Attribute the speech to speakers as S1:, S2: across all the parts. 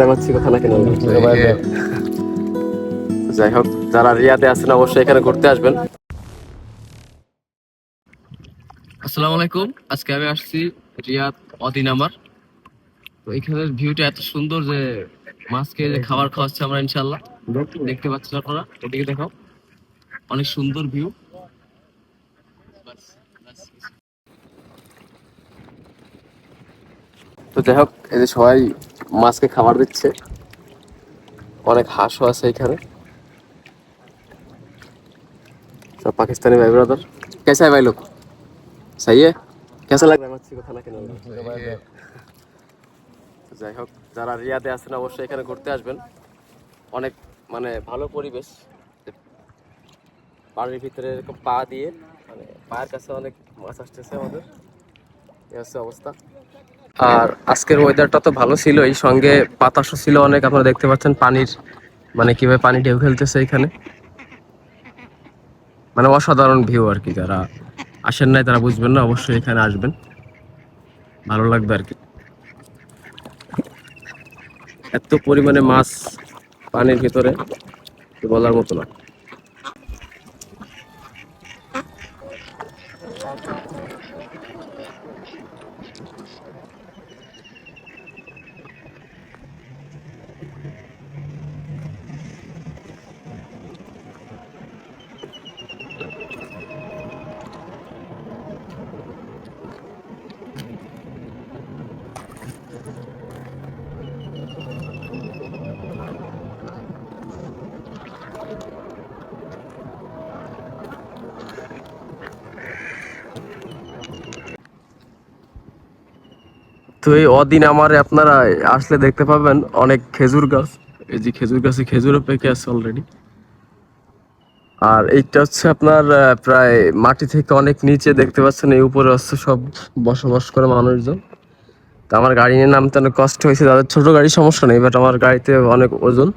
S1: পাচ্ছি কথা না কেন? যাই হোক যারা রিয়াদে আছেন অবশ্যই এখানে ঘুরতে আসবেন। আসসালামু আলাইকুম আজকে আমি আসছি রিয়াদ অদিন আমার। তো এখানের ভিউটা এত সুন্দর যে মাছকে যে খাবার খাওয়াচ্ছে আমরা ইনশাল্লাহ দেখতে পাচ্ছেন আপনারা এদিকে দেখাও। অনেক সুন্দর ভিউ। তো যাই হোক এই যে সবাই মাছকে খাবার দিচ্ছে। অনেক হাঁসও আছে এখানে। সব পাকিস্তানি ভাই ব্রাদার কেসাই ভাই লোক? সাইয়ে, কেসা লাগে যাই হোক, যারা রিয়াদে আছেন অবশ্যই এখানে ঘুরতে আসবেন। অনেক মানে ভালো পরিবেশ। পানির ভিতরে এরকম পা দিয়ে মানে পায়ের কাছে অনেক মাছ আসতেছে আমাদের। এই হচ্ছে অবস্থা। আর আজকের ওয়েদারটা তো ভালো ছিল এই সঙ্গে বাতাসও ছিল অনেক, আপনারা দেখতে পাচ্ছেন পানির মানে কীভাবে পানি ঢেউ খেলতেছে এখানে। মানে অসাধারণ ভিউ আর কি, যারা আসেন নাই তারা বুঝবেন না, অবশ্যই এখানে আসবেন। ভালো লাগবে আর কি। এত পরিমাণে মাছ পানির ভিতরে বলার মতো না। তো এই অদিন আমারে আপনারা আসলে দেখতে পাবেন অনেক খেজুর গাছ। এই যে খেজুর গাছে খেজুরও পেকে আছে অলরেডি আর এইটা হচ্ছে আপনার প্রায় মাটি থেকে অনেক নিচে দেখতে পাচ্ছেন, এই উপরে হচ্ছে সব বসবাস করে মানুষজন। তো আমার গাড়ি নিয়ে নামতে অনেক কষ্ট হয়েছে, তাদের ছোট গাড়ি সমস্যা নেই বাট আমার গাড়িতে অনেক ওজন।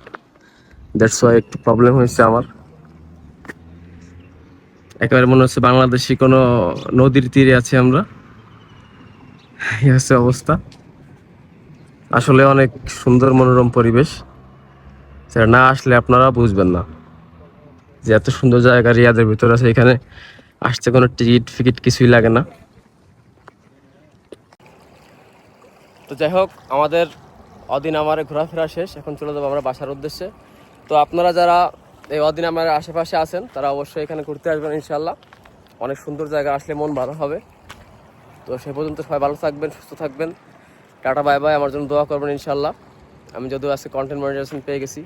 S1: দ্যাটস ওয়াই একটু প্রবলেম হয়েছে আমার। একেবারে মনে হচ্ছে বাংলাদেশি কোনো নদীর তীরে আছি আমরা। এই হচ্ছে অবস্থা। আসলে অনেক সুন্দর মনোরম পরিবেশ। সেটা না আসলে আপনারা বুঝবেন না যে এত সুন্দর জায়গা রিয়াদের ভিতরে আছে, এখানে আসতে কোনো টিকিট ফিকিট কিছুই লাগে না। তো যাই হোক, আমাদের অদিন আমারে ঘোরাফেরা শেষ, এখন চলে যাব আমরা বাসার উদ্দেশ্যে। তো আপনারা যারা এই অদিন আমার আশেপাশে আছেন, তারা অবশ্যই এখানে ঘুরতে আসবেন ইনশাল্লাহ অনেক সুন্দর জায়গা, আসলে মন ভালো হবে। তো সে পর্যন্ত সবাই ভালো থাকবেন, সুস্থ থাকবেন। Tata, bye bye. আমার জন্য দোয়া করবেন ইনশাল্লাহ আমি যদিও আজকে কন্টেন্ট মনিটাইজেশন পেয়ে গেছি।